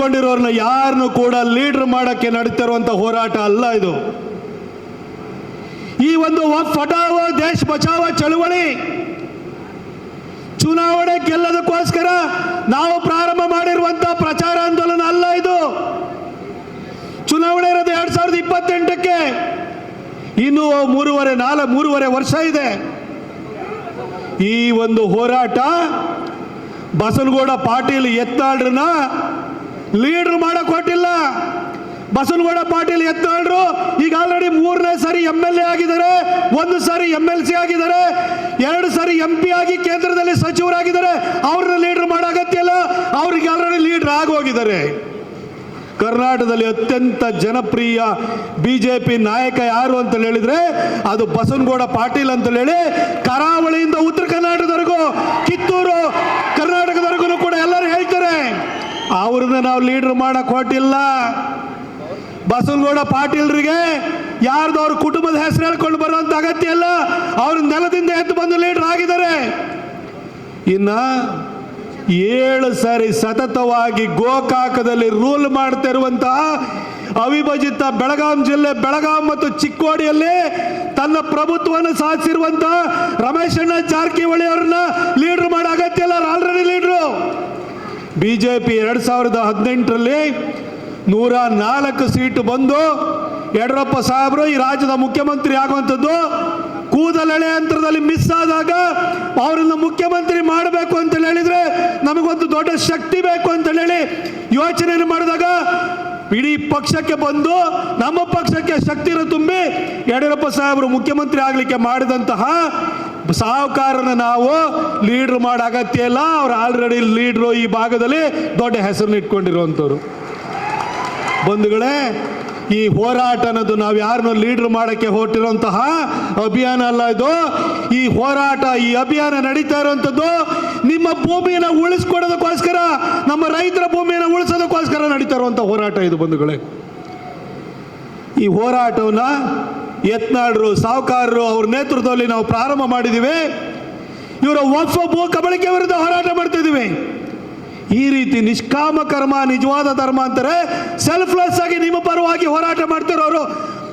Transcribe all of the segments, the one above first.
ಕೊಂಡಿರೋರ್ನ ಯಾರನ್ನು ಕೂಡ ಲೀಡರ್ ಮಾಡಕ್ಕೆ ನಡೀತಿರುವಂತ ಹೋರಾಟ ಅಲ್ಲ ಇದು. ಈ ಒಂದು ಫಟಾವೋ, ದೇಶ ಬಚಾವೋ ಚಳುವಳಿ. ಚುನಾವಣೆ ಗೆಲ್ಲದಕ್ಕೋಸ್ಕರ ನಾವು ಪ್ರಾರಂಭ ಮಾಡಿರುವಂತಹ ಪ್ರಚಾರ ಆಂದೋಲನ ಅಲ್ಲ ಇದು. ಚುನಾವಣೆ ಇರೋದು ಎರಡ್ ಸಾವಿರದ ಇಪ್ಪತ್ತೆಂಟಕ್ಕೆ. ಇನ್ನು ಮೂರುವರೆ, ನಾಲ್ಕು, ಮೂರುವರೆ ವರ್ಷ ಇದೆ. ಈ ಒಂದು ಹೋರಾಟ ಬಸನಗೌಡ ಪಾಟೀಲ್ ಯತ್ನಾಳ್ರನ್ನ ಲೀಡರ್ ಮಾಡಕ್ ಹೊಟ್ಟಿಲ್ಲ. ಬಸನಗೌಡ ಪಾಟೀಲ್ ಎತ್ತಾಳ್ರು ಈಗ ಆಲ್ರೆಡಿ ಮೂರನೇ ಸಾರಿ ಎಂ ಎಲ್ ಎ ಆಗಿದ್ದಾರೆ. ಒಂದು ಸಾರಿ ಎಂ ಎಲ್ ಸಿ ಆಗಿದ್ದಾರೆ. ಎರಡು ಸಾರಿ ಎಂ ಪಿ ಆಗಿ ಕೇಂದ್ರದಲ್ಲಿ ಸಚಿವರಾಗಿದ್ದಾರೆ. ಅವ್ರನ್ನ ಲೀಡರ್ ಮಾಡೋ ಅಗತ್ಯ ಇಲ್ಲ. ಅವ್ರಿಗೆ ಆಲ್ರೆಡಿ ಲೀಡರ್ ಆಗೋಗಿದ್ದಾರೆ. ಕರ್ನಾಟಕದಲ್ಲಿ ಅತ್ಯಂತ ಜನಪ್ರಿಯ ಬಿಜೆಪಿ ನಾಯಕ ಯಾರು ಅಂತ ಹೇಳಿದ್ರೆ, ಅದು ಬಸವನಗೌಡ ಪಾಟೀಲ್ ಅಂತ ಹೇಳಿ, ಕರಾವಳಿಯಿಂದ ಉತ್ತರ ಕರ್ನಾಟಕದವರೆಗೂ, ಕಿತ್ತೂರು ಕರ್ನಾಟಕದವರೆಗೂ ಕೂಡ ಎಲ್ಲರೂ ಹೇಳ್ತಾರೆ. ಅವ್ರನ್ನ ನಾವು ಲೀಡರ್ ಮಾಡಕ್ ಹೊಟ್ಟಿಲ್ಲ ಬಸವನಗೌಡ ಪಾಟೀಲ್ರಿಗೆ ಯಾರ್ದು ಅವ್ರ ಕುಟುಂಬದ ಹೆಸರು ಹೇಳ್ಕೊಂಡು ಬರುವಂತ ಅಗತ್ಯ ಇಲ್ಲ. ಅವ್ರ ನೆಲದಿಂದ ಎದ್ದು ಬಂದು ಲೀಡರ್ ಆಗಿದ್ದಾರೆ. ಇನ್ನ ಏಳು ಸಾರಿ ಸತತವಾಗಿ ಗೋಕಾಕದಲ್ಲಿ ರೂಲ್ ಮಾಡ್ತಿರುವಂತಹ ಅವಿಭಜಿತ ಬೆಳಗಾಂ ಜಿಲ್ಲೆ, ಬೆಳಗಾಂ ಮತ್ತು ಚಿಕ್ಕೋಡಿಯಲ್ಲಿ ತನ್ನ ಪ್ರಭುತ್ವವನ್ನು ಸಾಧಿಸಿರುವಂತಹ ರಮೇಶಣ್ಣ ಜಾರಕಿಹೊಳಿ ಅವ್ರನ್ನ ಲೀಡರ್ ಮಾಡೋ ಅಗತ್ಯ ಇಲ್ಲ. ಆಲ್ರೆಡಿ ಲೀಡ್ರು ಬಿಜೆಪಿ ಎರಡು ಸಾವಿರದ ಹದಿನೆಂಟರಲ್ಲಿ ನೂರ ನಾಲ್ಕು ಸೀಟು ಬಂದು ಯಡಿಯೂರಪ್ಪ ಸಾಹೇಬರು ಈ ರಾಜ್ಯದ ಮುಖ್ಯಮಂತ್ರಿ ಆಗುವಂಥದ್ದು ಕೂದಲೆಳೆ ಯಂತ್ರದಲ್ಲಿ ಮಿಸ್ ಆದಾಗ ಅವರನ್ನು ಮುಖ್ಯಮಂತ್ರಿ ಮಾಡಬೇಕು ಅಂತ ಹೇಳಿದ್ರೆ ನಮಗೊಂದು ದೊಡ್ಡ ಶಕ್ತಿ ಬೇಕು ಅಂತ ಹೇಳಿ ಯೋಚನೆ ಮಾಡಿದಾಗ ಇಡೀ ಪಕ್ಷಕ್ಕೆ ಬಂದು ನಮ್ಮ ಪಕ್ಷಕ್ಕೆ ಶಕ್ತಿನ ತುಂಬಿ ಯಡಿಯೂರಪ್ಪ ಸಾಹೇಬರು ಮುಖ್ಯಮಂತ್ರಿ ಆಗಲಿಕ್ಕೆ ಮಾಡಿದಂತಹ ಸಾಹುಕಾರನ ನಾವು ಲೀಡ್ರ್ ಮಾಡೋ ಅಗತ್ಯ ಇಲ್ಲ. ಅವ್ರು ಆಲ್ರೆಡಿ ಲೀಡ್ರು ಈ ಭಾಗದಲ್ಲಿ ದೊಡ್ಡ ಹೆಸರನ್ನ ಇಟ್ಕೊಂಡಿರುವಂಥವ್ರು. ಬಂಧುಗಳೇ, ಈ ಹೋರಾಟ ಅನ್ನೋದು ನಾವು ಯಾರನ್ನೂ ಲೀಡರ್ ಮಾಡಕ್ಕೆ ಹೊರಟಿರುವಂತಹ ಅಭಿಯಾನ ಅಲ್ಲ ಇದು. ಈ ಹೋರಾಟ, ಈ ಅಭಿಯಾನ ನಡೀತಾ ಇರುವಂಥದ್ದು ನಿಮ್ಮ ಭೂಮಿಯನ್ನು ಉಳಿಸ್ಕೊಡೋದಕ್ಕೋಸ್ಕರ ನಮ್ಮ ರೈತರ ಭೂಮಿಯನ್ನು ಉಳಿಸೋದಕ್ಕೋಸ್ಕರ ನಡೀತಾ ಇರುವಂಥ ಹೋರಾಟ ಇದು ಬಂಧುಗಳೇ. ಈ ಹೋರಾಟವನ್ನ ಯತ್ನಾಳರು, ಸಾಹುಕಾರರು ಅವ್ರ ನೇತೃತ್ವದಲ್ಲಿ ನಾವು ಪ್ರಾರಂಭ ಮಾಡಿದ್ದೀವಿ ಇವರ ವಕ್ಫ ಭೂ ಕಬಳಿಕೆ ವಿರುದ್ಧ ಹೋರಾಟ ಮಾಡ್ತಿದ್ದೀವಿ ಈ ರೀತಿ ನಿಷ್ಕಾಮ ಕರ್ಮ, ನಿಜವಾದ ಧರ್ಮ ಅಂತಾರೆ ಸೆಲ್ಫ್ಲೆಸ್ ಆಗಿ ನಿಮ್ಮ ಪರವಾಗಿ ಹೋರಾಟ ಮಾಡ್ತಿರೋರು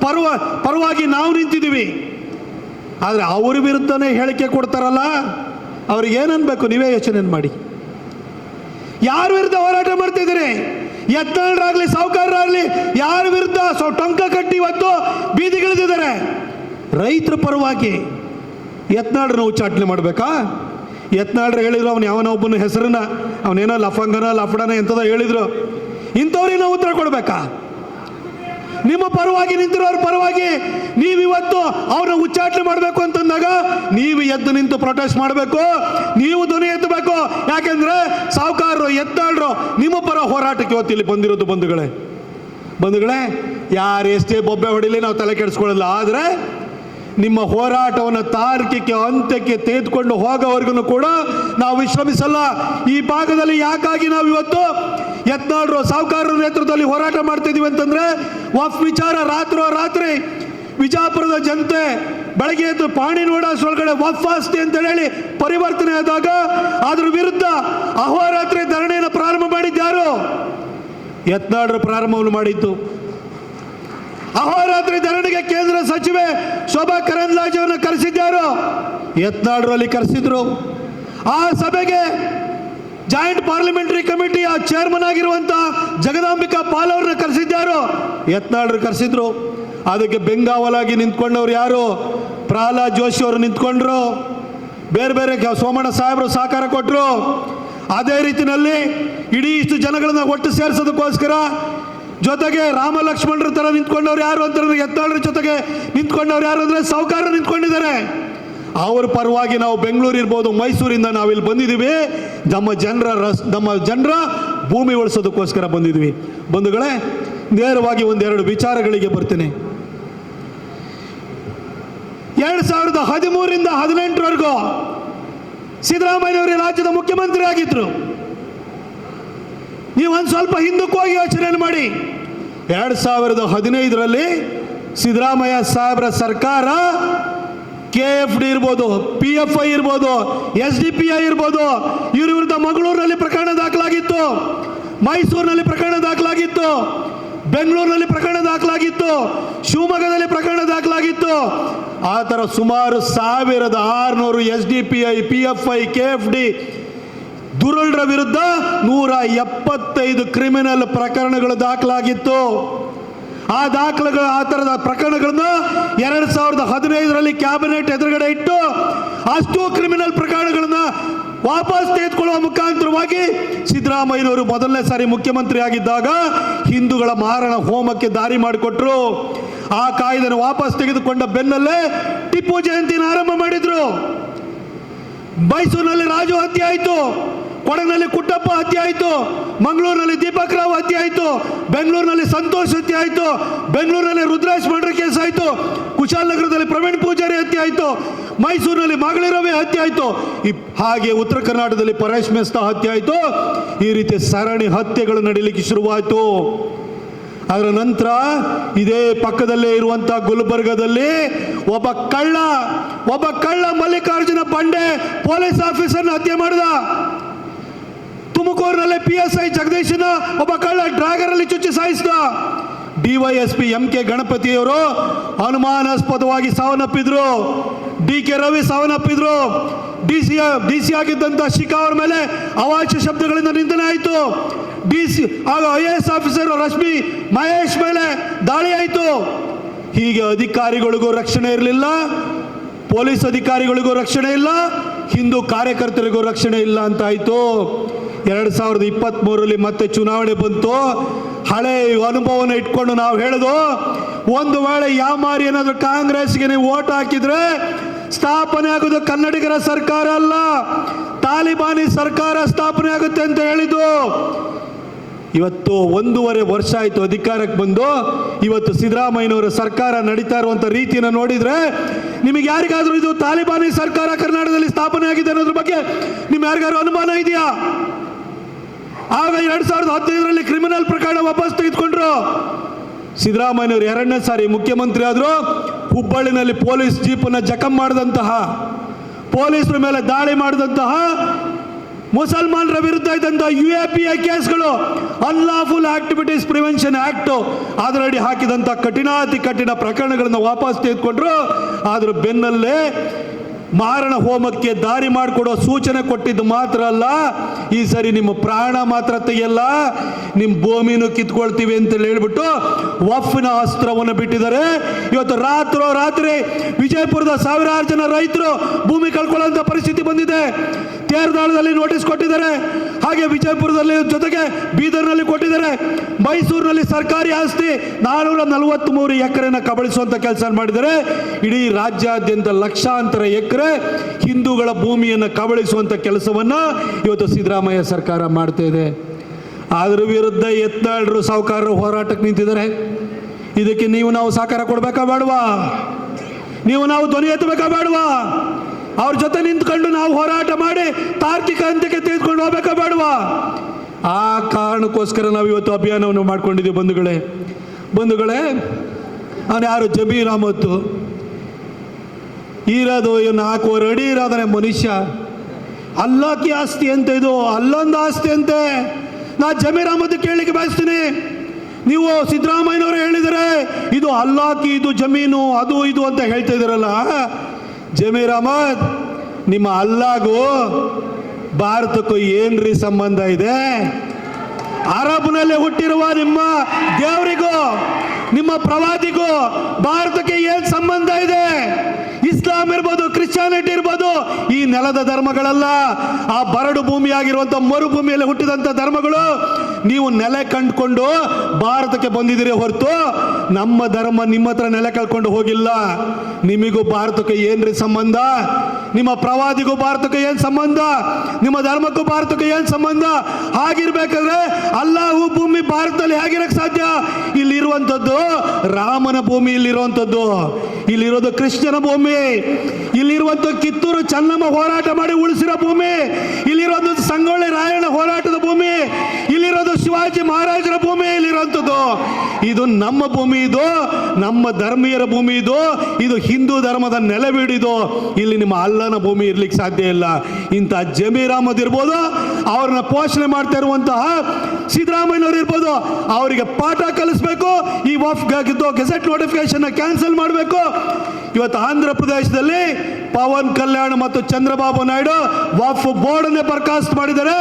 ಪರ್ವ, ಪರವಾಗಿ ನಾವು ನಿಂತಿದ್ದೀವಿ ಆದರೆ ಅವ್ರ ವಿರುದ್ಧನೇ ಹೇಳಿಕೆ ಕೊಡ್ತಾರಲ್ಲ, ಅವ್ರಿಗೆ ಏನನ್ಬೇಕು ನೀವೇ ಯೋಚನೆ ಮಾಡಿ. ಯಾರ ವಿರುದ್ಧ ಹೋರಾಟ ಮಾಡ್ತಿದ್ದೀರಿ? ಯತ್ನಾಳರಾಗ್ಲಿ ಸಾಹುಕಾರರಾಗ್ಲಿ ಯಾರ ವಿರುದ್ಧ ಸೊ ಟಂಕ ಕಟ್ಟಿ ಇವತ್ತು ಬೀದಿಗಿಳಿದಿದ್ದಾರೆ ರೈತರ ಪರವಾಗಿ ಯತ್ನಾಳ್ರನ್ನ ಉಚ್ಚಾಟನೆ ಮಾಡಬೇಕಾ? ಯತ್ನಾಳ್ರು ಹೇಳಿದ್ರು, ಅವನು ಯಾವನ ಒಬ್ಬನ ಹೆಸರನ್ನ, ಅವನೇನೋ ಲಫಂಗನ ಲಫಡನ ಎಂಥದೋ ಹೇಳಿದ್ರು. ಇಂಥವ್ರಿಗೆ ನಾವು ಉತ್ತರ ಕೊಡಬೇಕಾ? ನಿಮ್ಮ ಪರವಾಗಿ ನಿಂತಿರೋರ ಪರವಾಗಿ ನೀವಿವತ್ತು ಅವ್ರನ್ನ ಉಚ್ಚಾಟನೆ ಮಾಡಬೇಕು ಅಂತಂದಾಗ ನೀವು ಎದ್ದು ನಿಂತು ಪ್ರೊಟೆಸ್ಟ್ ಮಾಡಬೇಕು, ನೀವು ಧ್ವನಿ ಎತ್ತಬೇಕು. ಯಾಕೆಂದ್ರೆ ಸಾಹುಕಾರರು ಎತ್ತಾಳ್ರು ನಿಮ್ಮ ಪರ ಹೋರಾಟಕ್ಕೆ ಇವತ್ತು ಇಲ್ಲಿ ಬಂದಿರೋದು ಬಂಧುಗಳೇ. ಬಂಧುಗಳೇ, ಯಾರು ಎಷ್ಟೇ ಬೊಬ್ಬೆ ಹೊಡಿಲಿ ನಾವು ತಲೆ ಕೆಡಿಸ್ಕೊಳ್ಳಲ್ಲ, ಆದರೆ ನಿಮ್ಮ ಹೋರಾಟವನ್ನು ತಾರ್ಕಿಕ ಅಂತ್ಯಕ್ಕೆ ತೆಗೆದುಕೊಂಡು ಹೋಗೋವರೆಗೂ ಕೂಡ ನಾವು ವಿಶ್ರಮಿಸಲ್ಲ. ಈ ಭಾಗದಲ್ಲಿ ಯಾಕಾಗಿ ನಾವು ಇವತ್ತು ಯತ್ನಾಳ್ರು ಸಾಹುಕಾರರ ನೇತೃತ್ವದಲ್ಲಿ ಹೋರಾಟ ಮಾಡ್ತಿದ್ದೀವಿ ಅಂತಂದ್ರೆ ವಫ್ ವಿಚಾರ ರಾತ್ರೋ ರಾತ್ರಿ ವಿಜಾಪುರದ ಜನತೆ ಬೆಳಗ್ಗೆ ಎದ್ದು ಪಾಣಿ ನೋಡೋಷ್ರೊಳಗಡೆ ವಫ್ ಆಸ್ತಿ ಅಂತ ಹೇಳಿ ಪರಿವರ್ತನೆ ಆದಾಗ ಅದ್ರ ವಿರುದ್ಧ ಅಹೋರಾತ್ರಿ ಧರಣಿಯನ್ನು ಪ್ರಾರಂಭ ಮಾಡಿದ್ಯಾರು ಯತ್ನಾಳ್ರು ಪ್ರಾರಂಭವನ್ನು ಮಾಡಿತ್ತು ಅಹೋರಾತ್ರಿ ಧರಣಿಗೆ ಕೇಂದ್ರ ಸಚಿವೆ ಶೋಭಾ ಕರಂದ್ಲಾಜೆ ಅವರನ್ನು ಯತ್ನಾಳ್ರು ಅಲ್ಲಿ ಕರೆಸಿದ್ರು. ಆ ಸಭೆಗೆ ಜಾಯಿಂಟ್ ಪಾರ್ಲಿಮೆಂಟರಿ ಕಮಿಟಿಯ ಚೇರ್ಮನ್ ಆಗಿರುವಂತ ಜಗದಾಂಬಿಕಾ ಪಾಲ್ ಅವ್ರನ್ನ ಕರೆಸಿದ್ಯಾರು? ಯತ್ನಾಳ್ರು ಕರೆಸಿದ್ರು. ಅದಕ್ಕೆ ಬೆಂಗಾವಲಾಗಿ ನಿಂತ್ಕೊಂಡವ್ರು ಯಾರು? ಪ್ರಹ್ಲಾದ್ ಜೋಶಿ ಅವರು ನಿಂತ್ಕೊಂಡ್ರು. ಬೇರೆ ಬೇರೆ ಸೋಮಣ್ಣ ಸಾಹೇಬರು ಸಹಕಾರ ಕೊಟ್ಟರು ಅದೇ ರೀತಿಯಲ್ಲಿ ಇಡೀ ಇಷ್ಟು ಜನಗಳನ್ನ ಒಟ್ಟು ಸೇರಿಸೋದಕ್ಕೋಸ್ಕರ ಜೊತೆಗೆ ರಾಮ ಲಕ್ಷ್ಮಣರ ತರ ನಿಂತ್ಕೊಂಡವ್ರು ಯಾರು ಅಂತ ಯತ್ನಾಳ್ರ ಜೊತೆಗೆ ನಿಂತ್ಕೊಂಡವ್ರು ಯಾರು ಅಂದ್ರೆ ಸಾವುಕಾರ ನಿಂತ್ಕೊಂಡಿದ್ದಾರೆ. ಅವ್ರ ಪರವಾಗಿ ನಾವು ಬೆಂಗಳೂರು ಇರ್ಬೋದು, ಮೈಸೂರಿಂದ ನಾವಿಲ್ಲಿ ಬಂದಿದ್ದೀವಿ. ನಮ್ಮ ಜನರ ರಸ್, ನಮ್ಮ ಜನರ ಭೂಮಿ ಉಳಿಸೋದಕ್ಕೋಸ್ಕರ ಬಂದಿದ್ವಿ ಬಂಧುಗಳೇ, ನೇರವಾಗಿ ಒಂದೆರಡು ವಿಚಾರಗಳಿಗೆ ಬರ್ತೀನಿ. ಎರಡು ಸಾವಿರದ ಹದಿಮೂರರಿಂದ ಹದಿನೆಂಟರವರೆಗೂ ಸಿದ್ದರಾಮಯ್ಯವರು ರಾಜ್ಯದ ಮುಖ್ಯಮಂತ್ರಿ ಆಗಿದ್ರು ನೀವು ಒಂದು ಸ್ವಲ್ಪ ಹಿಂದಕ್ಕೆ ಹೋಗಿ ಯೋಚನೆ ಮಾಡಿ. ಎರಡು ಸಾವಿರದ ಹದಿನೈದರಲ್ಲಿ ಸಿದ್ದರಾಮಯ್ಯ ಸಾಹೇಬರ ಸರ್ಕಾರ ಕೆ ಎಫ್ ಡಿ ಇರ್ಬೋದು ಪಿ ಎಫ್ ಐ ಇರ್ಬೋದು ಎಸ್ ಡಿ ಪಿ ಐ ಇರ್ಬೋದು, ಇವ್ರ ವಿರುದ್ಧ ಮಂಗಳೂರಿನಲ್ಲಿ ಪ್ರಕರಣ ದಾಖಲಾಗಿತ್ತು. ಮೈಸೂರಿನಲ್ಲಿ ಪ್ರಕರಣ ದಾಖಲಾಗಿತ್ತು. ಬೆಂಗಳೂರಿನಲ್ಲಿ ಪ್ರಕರಣ ದಾಖಲಾಗಿತ್ತು. ಶಿವಮೊಗ್ಗದಲ್ಲಿ ಪ್ರಕರಣ ದಾಖಲಾಗಿತ್ತು. ಆ ಥರ ಸುಮಾರು ಸಾವಿರದ ಆರುನೂರು S D P I P F I K F D ದುರುಳ್ರ ವಿರುದ್ಧ ನೂರ ಎಪ್ಪತ್ತೈದು ಕ್ರಿಮಿನಲ್ ಪ್ರಕರಣಗಳು ದಾಖಲಾಗಿತ್ತು. ಆ ದಾಖಲೆಗಳ, ಆ ಥರದ ಪ್ರಕರಣಗಳನ್ನ ಎರಡು ಸಾವಿರದ ಹದಿನೈದರಲ್ಲಿ ಕ್ಯಾಬಿನೆಟ್ ಎದುರುಗಡೆ ಇಟ್ಟು ಅಷ್ಟು ಕ್ರಿಮಿನಲ್ ಪ್ರಕರಣಗಳನ್ನ ವಾಪಸ್ ತೆಗೆದುಕೊಳ್ಳುವ ಮುಖಾಂತರವಾಗಿ ಸಿದ್ದರಾಮಯ್ಯನವರು ಮೊದಲನೇ ಸಾರಿ ಮುಖ್ಯಮಂತ್ರಿ ಆಗಿದ್ದಾಗ ಹಿಂದೂಗಳ ಮಾರಣ ಹೋಮಕ್ಕೆ ದಾರಿ ಮಾಡಿಕೊಟ್ರು. ಆ ಕಾಯ್ದೆಯನ್ನು ವಾಪಸ್ ತೆಗೆದುಕೊಂಡ ಬೆನ್ನಲ್ಲೇ ಟಿಪ್ಪು ಜಯಂತಿನ ಆರಂಭ ಮಾಡಿದ್ರು. ಮೈಸೂರಿನಲ್ಲಿ ರಾಜು ಹತ್ಯೆ ಆಯಿತು. ಕೊಡಗಿನಲ್ಲಿ ಕುಟ್ಟಪ್ಪ ಹತ್ಯೆ ಆಯಿತು, ಮಂಗಳೂರಿನಲ್ಲಿ ದೀಪಕ್ ರಾವ್ ಹತ್ಯೆ ಆಯಿತು, ಬೆಂಗಳೂರಿನಲ್ಲಿ ಸಂತೋಷ್ ಹತ್ಯೆ ಆಯಿತು, ಬೆಂಗಳೂರಿನಲ್ಲಿ ರುದ್ರಾಜ್ ಮರ್ಡರ್ ಕೇಸ್ ಆಯಿತು ಕುಶಾಲನಗರದಲ್ಲಿ ಪ್ರವೀಣ್ ಪೂಜಾರಿ ಹತ್ಯೆ ಆಯಿತು, ಮೈಸೂರಿನಲ್ಲಿ ಮಾಗಳಿ ರವಿ ಹತ್ಯೆ ಆಯಿತು. ಹಾಗೆ ಉತ್ತರ ಕರ್ನಾಟಕದಲ್ಲಿ ಪರೇಶ್ ಮೆಸ್ತಾ ಹತ್ಯೆ ಆಯಿತು. ಈ ರೀತಿ ಸರಣಿ ಹತ್ಯೆಗಳು ನಡೀಲಿಕ್ಕೆ ಶುರುವಾಯಿತು. ಅದರ ನಂತರ ಇದೇ ಪಕ್ಕದಲ್ಲೇ ಇರುವಂತ ಗುಲ್ಬರ್ಗದಲ್ಲಿ ಒಬ್ಬ ಕಳ್ಳ ಒಬ್ಬ ಕಳ್ಳ ಮಲ್ಲಿಕಾರ್ಜುನ ಪಂಡೆ ಪೊಲೀಸ್ ಆಫೀಸರ್ನ ಹತ್ಯೆ ಮಾಡಿದ. ತುಮಕೂರಿನಲ್ಲಿ ಪಿ ಎಸ್ ಐ ಜಗದೀಶನ ಒಬ್ಬ ಕಳ್ಳ ಡ್ರಾಗರ್ ಅಲ್ಲಿ ಚುಚ್ಚಿ ಸಾಯಿಸಿದ. ಡಿವೈಎಸ್ಪಿ ಎಂ ಕೆ ಗಣಪತಿಯವರು ಅನುಮಾನಾಸ್ಪದವಾಗಿ ಸಾವನ್ನಪ್ಪಿದ್ರು. ಡಿ ಕೆ ರವಿ ಸಾವನ್ನಪ್ಪಿದ್ರು. ಡಿ ಸಿ ಡಿ ಸಿ ಆಗಿದ್ದಂಥ ಶಿಖಾ ಅವ್ರ ಮೇಲೆ ಅವಾಚ್ಯ ಶಬ್ದಗಳಿಂದ ನಿಂದನೆ ಆಯಿತು. ಡಿ ಸಿ, ಆಗ I A S officer Rashmi Mahesh ಮೇಲೆ ದಾಳಿ ಆಯಿತು. ಹೀಗೆ ಅಧಿಕಾರಿಗಳಿಗೂ ರಕ್ಷಣೆ ಇರಲಿಲ್ಲ, ಪೊಲೀಸ್ ಅಧಿಕಾರಿಗಳಿಗೂ ರಕ್ಷಣೆ ಇಲ್ಲ, ಹಿಂದೂ ಕಾರ್ಯಕರ್ತರಿಗೂ ರಕ್ಷಣೆ ಇಲ್ಲ ಅಂತ ಆಯಿತು. ಎರಡು ಸಾವಿರದ ಇಪ್ಪತ್ತ್ಮೂರರಲ್ಲಿ ಮತ್ತೆ ಚುನಾವಣೆ ಬಂತು. ಹಳೆ ಅನುಭವನ ಇಟ್ಕೊಂಡು ನಾವು ಹೇಳೋದು, ಒಂದು ವೇಳೆ ಯಾಮಾರಿ ಏನಾದರೂ ಕಾಂಗ್ರೆಸ್ಗೆ ನೀವು ಓಟ್ ಹಾಕಿದ್ರೆ ಸ್ಥಾಪನೆ ಆಗೋದು ಕನ್ನಡಿಗರ ಸರ್ಕಾರ ಅಲ್ಲ, ತಾಲಿಬಾನಿ ಸರ್ಕಾರ ಸ್ಥಾಪನೆ ಆಗುತ್ತೆ ಅಂತ ಹೇಳಿದ್ದು. ಇವತ್ತು ಒಂದೂವರೆ ವರ್ಷ ಆಯಿತು ಅಧಿಕಾರಕ್ಕೆ ಬಂದು, ಇವತ್ತು ಸಿದ್ದರಾಮಯ್ಯನವರ ಸರ್ಕಾರ ನಡೀತಾ ಇರುವಂಥ ರೀತಿಯನ್ನು ನೋಡಿದರೆ ನಿಮಗೆ ಯಾರಿಗಾದರೂ ಇದು ತಾಲಿಬಾನಿ ಸರ್ಕಾರ ಕರ್ನಾಟಕದಲ್ಲಿ ಸ್ಥಾಪನೆ ಆಗಿದೆ ಅನ್ನೋದ್ರ ಬಗ್ಗೆ ನಿಮ್ಗೆ ಯಾರಿಗಾದ್ರೂ ಅನುಮಾನ ಇದೆಯಾ? ಆಗ ಎರಡ್ ಸಾವಿರದ ಹದಿನೈದರಲ್ಲಿ ಕ್ರಿಮಿನಲ್ ಪ್ರಕರಣ ವಾಪಸ್ ತೆಗೆದುಕೊಂಡ್ರು. ಸಿದ್ದರಾಮಯ್ಯನವರು ಎರಡನೇ ಸಾರಿ ಮುಖ್ಯಮಂತ್ರಿ ಆದ್ರು ಹುಬ್ಬಳ್ಳಿನಲ್ಲಿ ಪೊಲೀಸ್ ಜೀಪನ್ನು ಜಖಂ ಮಾಡಿದಂತಹ, ಪೊಲೀಸರ ಮೇಲೆ ದಾಳಿ ಮಾಡಿದಂತಹ ಮುಸಲ್ಮಾನರ ವಿರುದ್ಧ ಇದ್ದಂತಹ ಯು ಎ ಪಿ ಐ ಕೇಸ್ಗಳು ಅನ್ಲಾಫುಲ್ ಆಕ್ಟಿವಿಟೀಸ್ ಪ್ರಿವೆನ್ಷನ್ ಆಕ್ಟ್ ಅದರಡಿ ಹಾಕಿದಂಥ ಕಠಿಣಾತಿ ಕಠಿಣ ಪ್ರಕರಣಗಳನ್ನು ವಾಪಸ್ ತೆಗೆದುಕೊಂಡ್ರು. ಆದ್ರ ಬೆನ್ನಲ್ಲೇ ಮಾರಣ ಹೋಮಕ್ಕೆ ದಾರಿ ಮಾಡಿಕೊಡೋ ಸೂಚನೆ ಕೊಟ್ಟಿದ್ದು ಮಾತ್ರ ಅಲ್ಲ, ಈ ಸರಿ ನಿಮ್ಮ ಪ್ರಾಣ ಮಾತ್ರ ತೆಗೆಯಲ್ಲ ನಿಮ್ಮ ಭೂಮಿನೂ ಕಿತ್ಕೊಳ್ತೀವಿ ಅಂತ ಹೇಳ್ಬಿಟ್ಟು ವಫ್ನ ಅಸ್ತ್ರವನ್ನು ಬಿಟ್ಟಿದ್ದಾರೆ. ಇವತ್ತು ರಾತ್ರೋ ರಾತ್ರಿ ವಿಜಯಪುರದ ಸಾವಿರಾರು ಜನ ರೈತರು ಭೂಮಿ ಕಳ್ಕೊಳ್ಳೋಂಥ ಪರಿಸ್ಥಿತಿ ಬಂದಿದೆ. ತೇರದಾಳದಲ್ಲಿ ನೋಟಿಸ್ ಕೊಟ್ಟಿದ್ದಾರೆ. ಹಾಗೆ ವಿಜಯಪುರದಲ್ಲಿ ಜೊತೆಗೆ ಬೀದರ್ನಲ್ಲಿ ಕೊಟ್ಟಿದ್ದಾರೆ. ಮೈಸೂರಿನಲ್ಲಿ ಸರ್ಕಾರಿ ಆಸ್ತಿ ನಾನೂರ ನಲವತ್ತ್ ಮೂರು ಎಕರೆನ ಕಬಳಿಸುವಂಥ ಕೆಲಸ ಮಾಡಿದ್ದಾರೆ. ಇಡೀ ರಾಜ್ಯಾದ್ಯಂತ ಲಕ್ಷಾಂತರ ಎಕರೆ ಹಿಂದೂಗಳ ಭೂಮಿಯನ್ನು ಕಬಳಿಸುವಂತ ಕೆಲಸವನ್ನ ಇವತ್ತು ಸಿದ್ದರಾಮಯ್ಯ ಸರ್ಕಾರ ಮಾಡ್ತಾ ಇದೆ. ಅದ್ರ ವಿರುದ್ಧ ಎತ್ತಾಳರು ಸಾಹುಕಾರರು ಹೋರಾಟಕ್ಕೆ ನಿಂತಿದ್ದಾರೆ. ಇದಕ್ಕೆ ನೀವು ನಾವು ಸಹಕಾರ ಕೊಡಬೇಕಾ ಬೇಡವಾ? ನೀವು ನಾವು ಧ್ವನಿ ಎತ್ತಬೇಕಾ ಬೇಡವಾ? ಅವ್ರ ಜೊತೆ ನಿಂತ್ಕೊಂಡು ನಾವು ಹೋರಾಟ ಮಾಡಿ ತಾರ್ಕಿಕ ಅಂತ್ಯಕ್ಕೆ ತೆಗೆದುಕೊಂಡು ಹೋಗ್ಬೇಕಾ ಬೇಡವಾ? ಆ ಕಾರಣಕ್ಕೋಸ್ಕರ ನಾವು ಇವತ್ತು ಅಭಿಯಾನವನ್ನು ಮಾಡ್ಕೊಂಡಿದ್ದೀವಿ ಬಂಧುಗಳೇ. ಬಂಧುಗಳೇ ಅವನು ಯಾರು? ಜಬೀರ್ ಅಹಮತ್ತು ಇರೋದು ನಾಲ್ಕೂವರೆ ಅಡಿ ಇರೋದನೆ ಮನುಷ್ಯ. ಅಲ್ಲಕ್ಕೆ ಆಸ್ತಿ ಅಂತ ಇದು? ಅಲ್ಲೊಂದು ಆಸ್ತಿ ಅಂತೆ ನಾ ಜಮೀರ್ ಅಹಮದ್ ಕೇಳಲಿಕ್ಕೆ ಬಯಸ್ತೀನಿ. ನೀವು ಸಿದ್ದರಾಮಯ್ಯನವರು ಹೇಳಿದರೆ, ಇದು ಅಲ್ಲಾಕಿ ಇದು ಜಮೀನು, ಅದು ಇದು ಅಂತ ಹೇಳ್ತಾ ಇದ್ದೀರಲ್ಲ. ಜಮೀರ್ ಅಹಮದ್, ನಿಮ್ಮ ಅಲ್ಲಾಗೂ ಭಾರತಕ್ಕೂ ಏನ್ರಿ ಸಂಬಂಧ ಇದೆ? ಅರಬ್ನಲ್ಲಿ ಹುಟ್ಟಿರುವ ನಿಮ್ಮ ದೇವರಿಗೂ, ನಿಮ್ಮ ಪ್ರವಾದಿಗೂ ಭಾರತಕ್ಕೆ ಏನ್ ಸಂಬಂಧ ಇದೆ? ಇಸ್ಲಾಂ ಇರ್ಬೋದು, ಕ್ರಿಶ್ಚಿಯಾನಿಟಿ ಇರ್ಬೋದು, ಈ ನೆಲದ ಧರ್ಮಗಳಲ್ಲ. ಆ ಬರಡು ಭೂಮಿಯಾಗಿರುವಂಥ ಮರುಭೂಮಿಯಲ್ಲಿ ಹುಟ್ಟಿದಂಥ ಧರ್ಮಗಳು ನೀವು ನೆಲೆ ಕಂಡುಕೊಂಡು ಭಾರತಕ್ಕೆ ಬಂದಿದ್ದೀರಿ ಹೊರತು ನಮ್ಮ ಧರ್ಮ ನಿಮ್ಮ ಹತ್ರ ನೆಲೆ ಕಳ್ಕೊಂಡು ಹೋಗಿಲ್ಲ. ನಿಮಗೂ ಭಾರತಕ್ಕೆ ಏನ್ರಿ ಸಂಬಂಧ? ನಿಮ್ಮ ಪ್ರವಾದಿಗೂ ಭಾರತಕ್ಕೆ ಏನ್ ಸಂಬಂಧ? ನಿಮ್ಮ ಧರ್ಮಕ್ಕೂ ಭಾರತಕ್ಕೆ ಏನ್ ಸಂಬಂಧ? ಹಾಗಿರ್ಬೇಕಾದ್ರೆ ಅಲ್ಲಾಹು ಭೂಮಿ ಭಾರತದಲ್ಲಿ ಹೇಗಿರಕ್ ಸಾಧ್ಯ? ಇಲ್ಲಿರುವಂಥದ್ದು ರಾಮನ ಭೂಮಿ ಇಲ್ಲಿರುವಂಥದ್ದು ಇಲ್ಲಿರೋದು ಕೃಷ್ಣನ ಭೂಮಿ. ಇಲ್ಲಿರುವಂಥ ಕಿತ್ತೂರು ಚೆನ್ನಮ್ಮ ಹೋರಾಟ ಮಾಡಿ ಉಳಿಸಿರೋ ಭೂಮಿ ಇಲ್ಲಿರೋದು ಸಂಗೊಳ್ಳಿ ರಾಯಣ್ಣ ಹೋರಾಟದ ಭೂಮಿ ಇಲ್ಲಿರೋದು ಶಿವಾಜಿ ಮಹಾರಾಜರ ಭೂಮಿ ಭೂಮಿಯಲ್ಲಿರುವಂಥದ್ದು ಇದು ನಮ್ಮ ಭೂಮಿ ಇದು, ನಮ್ಮ ಧರ್ಮೀಯರ ಭೂಮಿ ಇದು ಇದು ಹಿಂದೂ ಧರ್ಮದ ನೆಲವಿಡಿದು ಇಲ್ಲಿ ನಿಮ್ಮ ಅಲ್ಲನ ಭೂಮಿ ಇರ್ಲಿಕ್ಕೆ ಸಾಧ್ಯ ಇಲ್ಲ. ಇಂಥ ಜಮೀರ್ ಅಹಮದ್ ಇರ್ಬೋದು, ಅವ್ರನ್ನ ಪೋಷಣೆ ಮಾಡ್ತಾ ಇರುವಂತಹ ಸಿದ್ದರಾಮಯ್ಯನವ್ರು ಇರ್ಬೋದು, ಅವರಿಗೆ ಪಾಠ ಕಲಿಸ್ಬೇಕು, ಈ ವಫ್ಗಾಗಿದ್ದು ಗೆಸೆಟ್ ನೋಟಿಫಿಕೇಶನ್ ಕ್ಯಾನ್ಸಲ್ ಮಾಡಬೇಕು. ಇವತ್ತು ಆಂಧ್ರ ಪ್ರದೇಶದಲ್ಲಿ ಪವನ್ ಕಲ್ಯಾಣ ಮತ್ತು ಚಂದ್ರಬಾಬು ನಾಯ್ಡು ವಫ್ ಬೋರ್ಡ್ ಅನ್ನೇ ಬರ್ಖಾಸ್ತ್ ಮಾಡಿದ್ದಾರೆ.